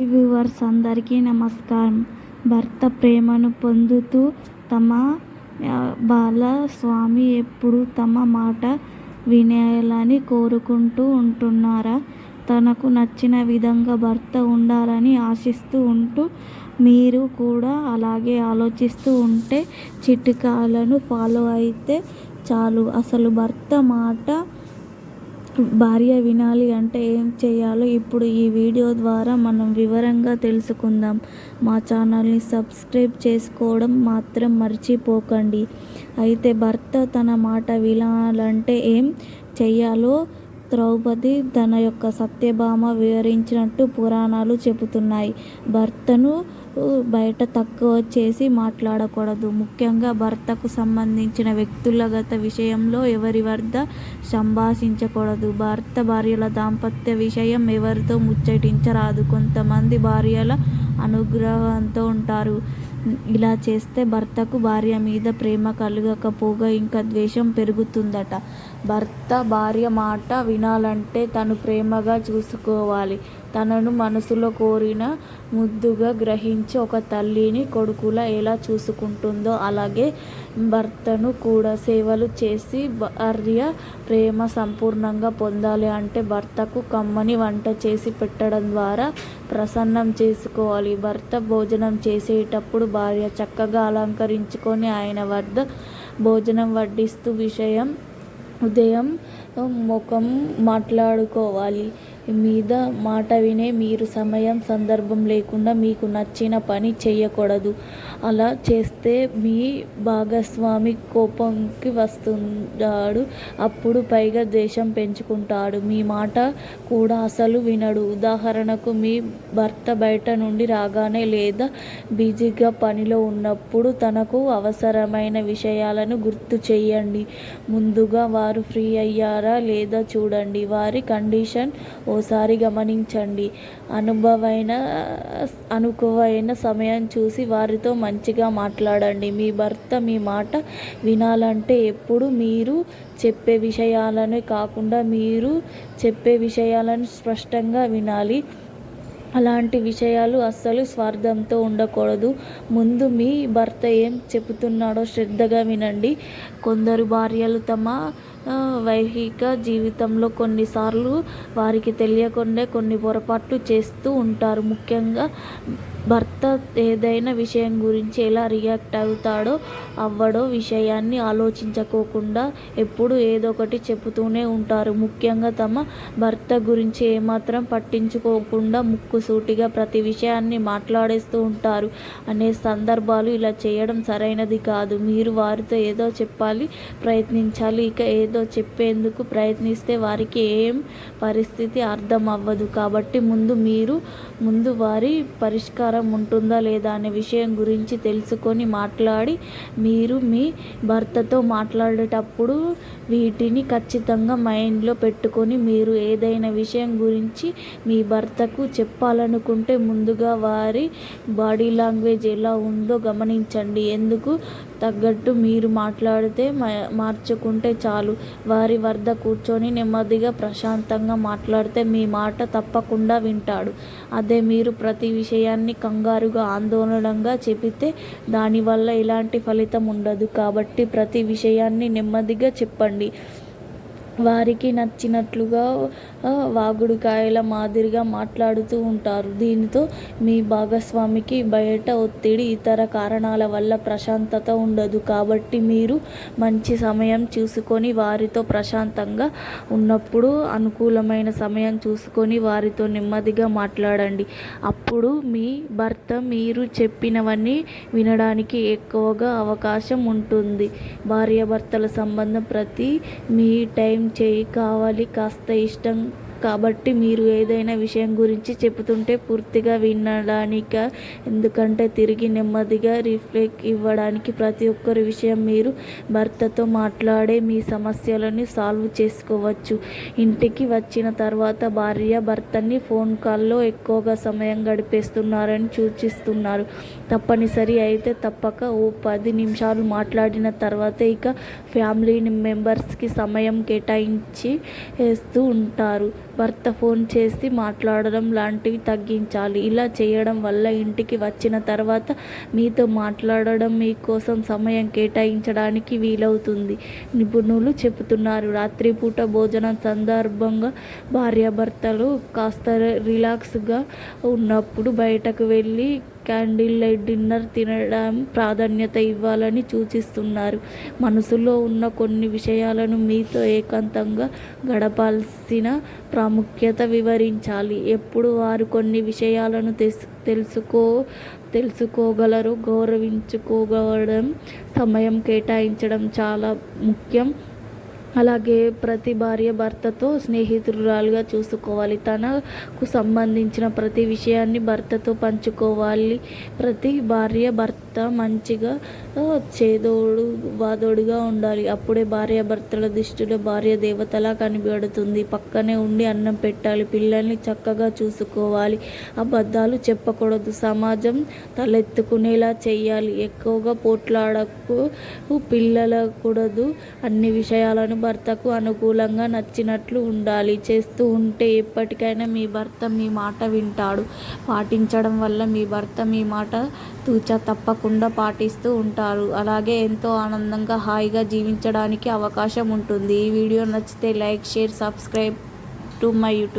Viewers అందరికీ నమస్కారం. భర్త ప్రేమను పొందుతూ తమ బాలస్వామి ఎప్పుడు తమ మాట వినేయాలని కోరుకుంటూ ఉంటున్నారా? తనకు నచ్చిన విధంగా భర్త ఉండాలని ఆశిస్తూ ఉంటూ మీరు కూడా అలాగే ఆలోచిస్తూ ఉంటే చిట్కాలను ఫాలో అయితే చాలు. అసలు భర్త మాట భార్య వినాలి అంటే ఏం చేయాలో ఇప్పుడు ఈ వీడియో ద్వారా మనం వివరంగా తెలుసుకుందాం. మా ఛానల్ని సబ్స్క్రైబ్ చేసుకోవడం మాత్రం మర్చిపోకండి. అయితే భర్త తన మాట వినాలంటే ఏం చెయ్యాలో ద్రౌపది తన యొక్క సత్యభామ వివరించినట్టు పురాణాలు చెబుతున్నాయి. భర్తను బయట తక్కువ చేసి మాట్లాడకూడదు. ముఖ్యంగా భర్తకు సంబంధించిన వ్యక్తులగత విషయంలో ఎవరి వద్ద సంభాషించకూడదు. భర్త భార్యల దాంపత్య విషయం ఎవరితో ముచ్చటించరాదు. కొంతమంది భార్యల అనుగ్రహంతో ఉంటారు. ఇలా చేస్తే భర్తకు భార్య మీద ప్రేమ కలగకపోగా ఇంకా ద్వేషం పెరుగుతుందట. భర్త భార్య మాట వినాలంటే తను ప్రేమగా చూసుకోవాలి. తనను మనసులో కోరిన ముద్దుగా గ్రహించి ఒక తల్లిని కొడుకులా ఎలా చూసుకుంటుందో అలాగే భర్తను కూడా సేవలు చేసి భార్య ప్రేమ సంపూర్ణంగా పొందాలి అంటే భర్తకు కమ్మని వంట చేసి పెట్టడం ద్వారా ప్రసన్నం చేసుకోవాలి. భర్త భోజనం చేసేటప్పుడు భార్య చక్కగా అలంకరించుకొని ఆయన వద్ద భోజనం వడ్డిస్తూ విషయం ఉదయం ముఖం మాట్లాడుకోవాలి. మీద మాట వినే మీరు సమయం సందర్భం లేకుండా మీకు నచ్చిన పని చేయకూడదు. అలా చేస్తే మీ భాగస్వామి కోపంకి వస్తున్నాడు అప్పుడు పైగా ద్వేషం పెంచుకుంటాడు. మీ మాట కూడా అసలు వినడు. ఉదాహరణకు మీ భర్త బయట నుండి రాగానే లేదా బిజీగా పనిలో ఉన్నప్పుడు తనకు అవసరమైన విషయాలను గుర్తు చేయండి. ముందుగా వారు ఫ్రీ అయ్యారా లేదా చూడండి. వారి కండిషన్ ఓసారి గమనించండి. అనుభవైన అనుకువైన సమయం చూసి వారితో మంచిగా మాట్లాడండి. మీ భర్త మీ మాట వినాలంటే ఎప్పుడు మీరు చెప్పే విషయాలనే కాకుండా మీరు చెప్పే విషయాలను స్పష్టంగా వినాలి. అలాంటి విషయాలు అస్సలు స్వార్థంతో ఉండకూడదు. ముందు మీ భర్త ఏం చెబుతున్నాడో శ్రద్ధగా వినండి. కొందరు భార్యలు తమ వైహిక జీవితంలో కొన్నిసార్లు వారికి తెలియకుండా కొన్ని పొరపాట్లు చేస్తూ ఉంటారు. ముఖ్యంగా భర్త ఏదైనా విషయం గురించి ఎలా రియాక్ట్ అవుతాడో అవ్వడో విషయాన్ని ఆలోచించుకోకుండా ఎప్పుడు ఏదో ఒకటి చెబుతూనే ఉంటారు. ముఖ్యంగా తమ భర్త గురించి ఏమాత్రం పట్టించుకోకుండా ముక్కుసూటిగా ప్రతి విషయాన్ని మాట్లాడేస్తూ ఉంటారు. అనే సందర్భాలు ఇలా చేయడం సరైనది కాదు. మీరు వారితో ఏదో చెప్పాలి ప్రయత్నించాలి. ఇక ఏదో చెప్పేందుకు ప్రయత్నిస్తే వారికి ఏం పరిస్థితి అర్థం అవ్వదు కాబట్టి ముందు మీరు ముందు వారి పరిష్కారం ఉంటుందా లేదా అనే విషయం గురించి తెలుసుకొని మాట్లాడి మీరు మీ భర్తతో మాట్లాడేటప్పుడు వీటిని ఖచ్చితంగా మైండ్లో పెట్టుకొని మీరు ఏదైనా విషయం గురించి మీ భర్తకు చెప్పాలనుకుంటే ముందుగా వారి బాడీ లాంగ్వేజ్ ఎలా ఉందో గమనించండి. ఎందుకు? తగ్గట్టు మీరు మాట్లాడితే మార్చుకుంటే చాలు. వారి వద్ద కూర్చొని నెమ్మదిగా ప్రశాంతంగా మాట్లాడితే మీ మాట తప్పకుండా వింటాడు. అదే మీరు ప్రతి విషయాన్ని కంగారుగా ఆందోళనగా చెబితే దానివల్ల ఎలాంటి ఫలితం ఉండదు. కాబట్టి ప్రతి విషయాన్ని నెమ్మదిగా చెప్పండి. వారికి నచ్చినట్లుగా వాగుడుకాయల మాదిరిగా మాట్లాడుతూ ఉంటారు. దీనితో మీ భాగస్వామికి బయట ఒత్తిడి ఇతర కారణాల వల్ల ప్రశాంతత ఉండదు. కాబట్టి మీరు మంచి సమయం చూసుకొని వారితో ప్రశాంతంగా ఉన్నప్పుడు అనుకూలమైన సమయం చూసుకొని వారితో నెమ్మదిగా మాట్లాడండి. అప్పుడు మీ భర్త మీరు చెప్పినవన్నీ వినడానికి ఎక్కువగా అవకాశం ఉంటుంది. భార్యాభర్తల సంబంధం ప్రతి మీ టైం చేయి కావాలి. కాస్త ఇష్టం కాబట్టి మీరు ఏదైనా విషయం గురించి చెబుతుంటే పూర్తిగా వినడానిక? ఎందుకంటే తిరిగి నెమ్మదిగా రిఫ్లెక్ట్ ఇవ్వడానికి ప్రతి ఒక్కరి విషయం మీరు భర్తతో మాట్లాడే మీ సమస్యలను సాల్వ్ చేసుకోవచ్చు. ఇంటికి వచ్చిన తర్వాత భార్య భర్తని ఫోన్ కాల్లో ఎక్కువగా సమయం గడిపేస్తున్నారని సూచిస్తున్నారు. తప్పనిసరి అయితే తప్పక ఓ పది నిమిషాలు మాట్లాడిన తర్వాత ఇక ఫ్యామిలీ మెంబర్స్కి సమయం కేటాయించి వేస్తూ ఉంటారు. భర్త ఫోన్ చేసి మాట్లాడడం లాంటివి తగ్గించాలి. ఇలా చేయడం వల్ల ఇంటికి వచ్చిన తర్వాత మీతో మాట్లాడడం మీకోసం సమయం కేటాయించడానికి వీలవుతుంది. నిపుణులు చెబుతున్నారు. రాత్రిపూట భోజనం సందర్భంగా భార్యాభర్తలు కాస్త రిలాక్స్గా ఉన్నప్పుడు బయటకు వెళ్ళి క్యాండిల్ లైట్ డిన్నర్ తినడం ప్రాధాన్యత ఇవ్వాలని సూచిస్తున్నారు. మనసులో ఉన్న కొన్ని విషయాలను మీతో ఏకాంతంగా గడపాల్సిన ప్రాముఖ్యత వివరించాలి. ఎప్పుడు వారు కొన్ని విషయాలను తెస్ తెలుసుకో తెలుసుకోగలరు గౌరవించుకోగలడం సమయం కేటాయించడం చాలా ముఖ్యం. అలాగే ప్రతి భార్య భర్తతో స్నేహితురాలుగా చూసుకోవాలి. తనకు సంబంధించిన ప్రతి విషయాన్ని భర్తతో పంచుకోవాలి. ప్రతి భార్య భర్త మంచిగా చేదోడు వాదోడుగా ఉండాలి. అప్పుడే భార్య భర్తల దృష్టిలో భార్య దేవతలా కనిపెడుతుంది. పక్కనే ఉండి అన్నం పెట్టాలి. పిల్లల్ని చక్కగా చూసుకోవాలి. అబద్ధాలు చెప్పకూడదు. సమాజం తలెత్తుకునేలా చేయాలి ఎక్కువగా పోట్లాడకు పిల్లలకూడదు. అన్ని విషయాలను భర్తకు అనుకూలంగా నచ్చినట్లు ఉండాలి. చేస్తూ ఉంటే ఎప్పటికైనా మీ భర్త మీ మాట వింటాడు. పాటించడం వల్ల మీ భర్త మీ మాట తూచ తప్పకుండా పాటిస్తూ ఉంటారు. అలాగే ఎంతో ఆనందంగా హాయిగా జీవించడానికి అవకాశం ఉంటుంది. ఈ వీడియో నచ్చితే like share subscribe to my YouTube